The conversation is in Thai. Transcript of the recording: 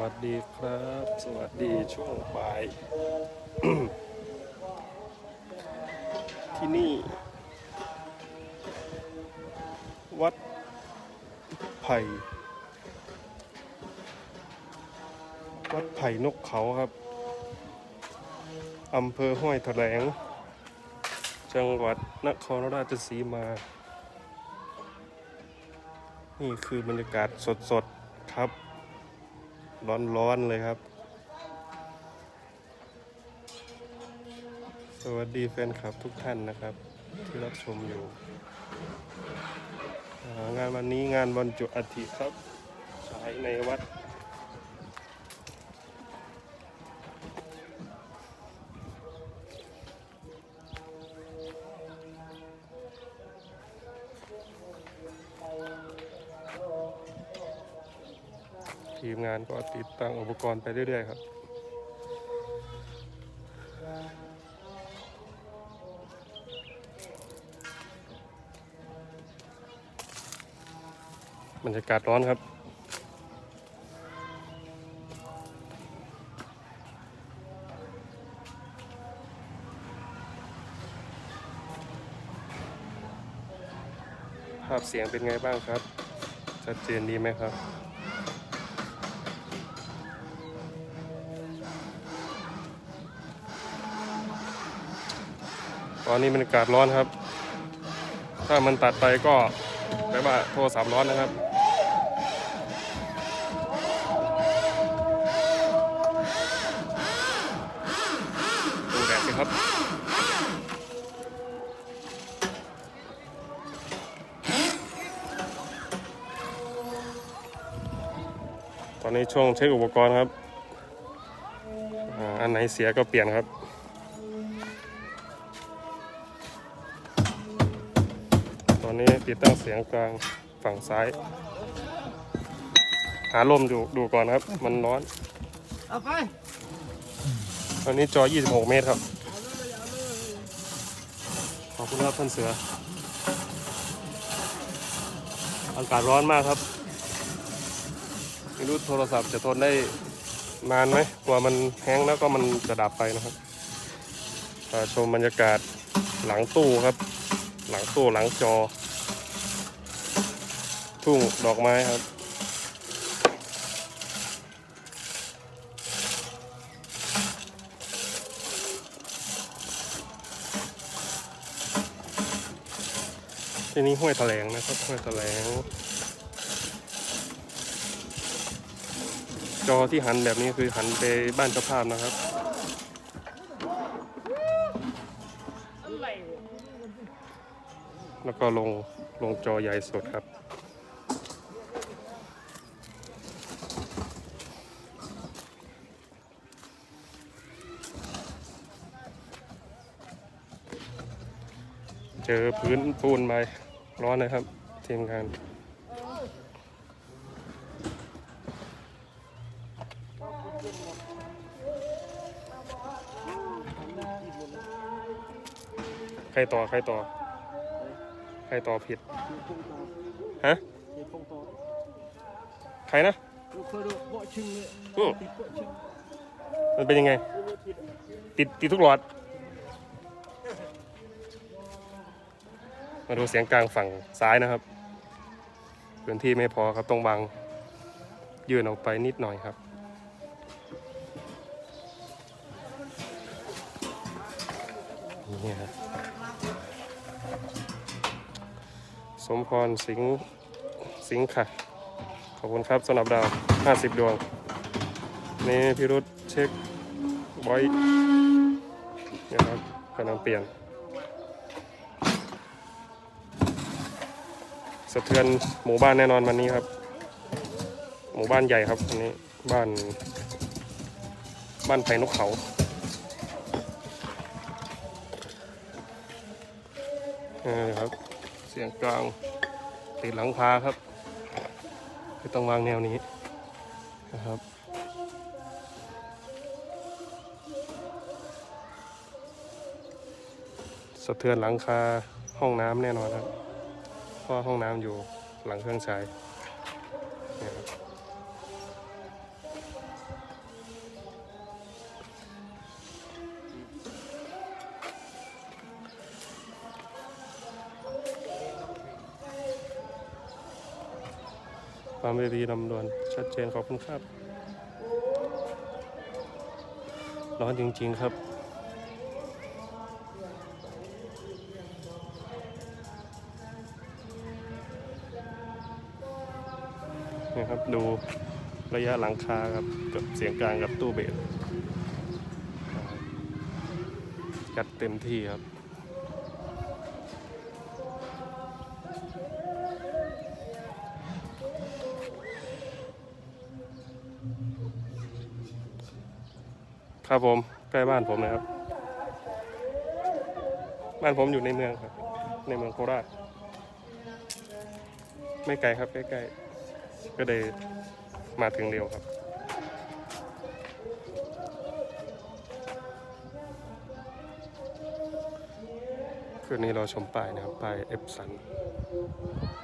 วัสดีครับ สวัสดีช่วงบ่าย ที่นี่ วัดไผ่วัดไผ่นกเขาครับอำเภอห้วยแถลง จังหวัดนครราชสีมา นี่คือบรรยากาศสดๆครับ ร้อนๆเลยครับ สวัสดีแฟนคลับทุกท่านนะครับ ที่รับชมอยู่างานวันนี้งานวันจุอาทิตย์ครับฉายในวัด ทีมงานก็ติดตั้งอุปกรณ์ไปเรื่อย ๆ ครับ บรรยากาศร้อนครับภาพเสียงเป็นไงบ้างครับ ชัดเจนดีไหมครับ ตอนนี้บรรยากาศร้อนครับ ถ้ามันตัดไปก็แปลว่าโทรศัพท์ร้อนนะครับดูแดดสิครับตอนนี้ช่วงเช็คอุปกรณ์ครับ อันไหนเสียก็เปลี่ยนครับ อนนี้ติดตั้งเสียงกลางฝั่งซ้าย หาลมดูดูก่อนครับ มันร้อนเอาไปตอนนี้จอ 26 เมตรครับ ขอบคุณครับท่านเสือ อากาศร้อนมากครับไม่รู้โทรศัพท์จะทนได้นานไหมกว่ามันแห้งแล้วก็มันจะดับไปนะครับอ่าชมบรรยากาศหลังตู้ครับ หลังตู้หลังจอ ทุ่งดอกไม้ครับ ที่นี่ห้วยแถลงนะครับ ห้วยแถลง จอที่หันแบบนี้คือหันไปบ้านเจ้าภาพนะครับแล้วก็ลงลงจอใหญ่สดครับ เจอพื้นปูนไปร้อนนะครับทีมงานใครต่อใครต่อ ใครต่อผิด ฮะ ใครนะมันเป็นยังไง ติดติดทุกหลอด มาดูเสียงกลางฝั่งซ้ายนะครับพื้นที่ไม่พอครับต้องวางยื่นออกไปนิดหน่อยครับ นี่ครับสมพรสิงห์สิงห์ค่ะ ขอบคุณครับสำหรับดาว 50 ดวง นี่พิรุษเช็คบอยนี่ยครับกำลังเปลี่ยน สะเทือนหมู่บ้านแน่นอนวันนี้ครับ หมู่บ้านใหญ่ครับวันนี้บ้าน บ้านไผ่นกเขาเออครับ เสียงกลางติดหลังคาครับคือต้องวางแนวนี้นะครับสะเทือนหลังคาห้องน้ำแน่นอนครับ ก็ห้องน้ำอยู่หลังเครื่องใช้ความเรีลำดวนชัดเจนขอบคุณครับ ร้อนจริง ๆ ครับ ดูระยะหลังคาครับกับเสียงกลางกับตู้เบสจัดเต็มที่ครับครับผมใกล้บ้านผมนะครับ บ้านผมอยู่ในเมืองครับ ในเมืองโคราช ไม่ไกลครับใกล้ๆ ก็เลยมาถึงเร็วครับ คืนนี้เราชมป้ายนะครับ ป้ายเอฟสัน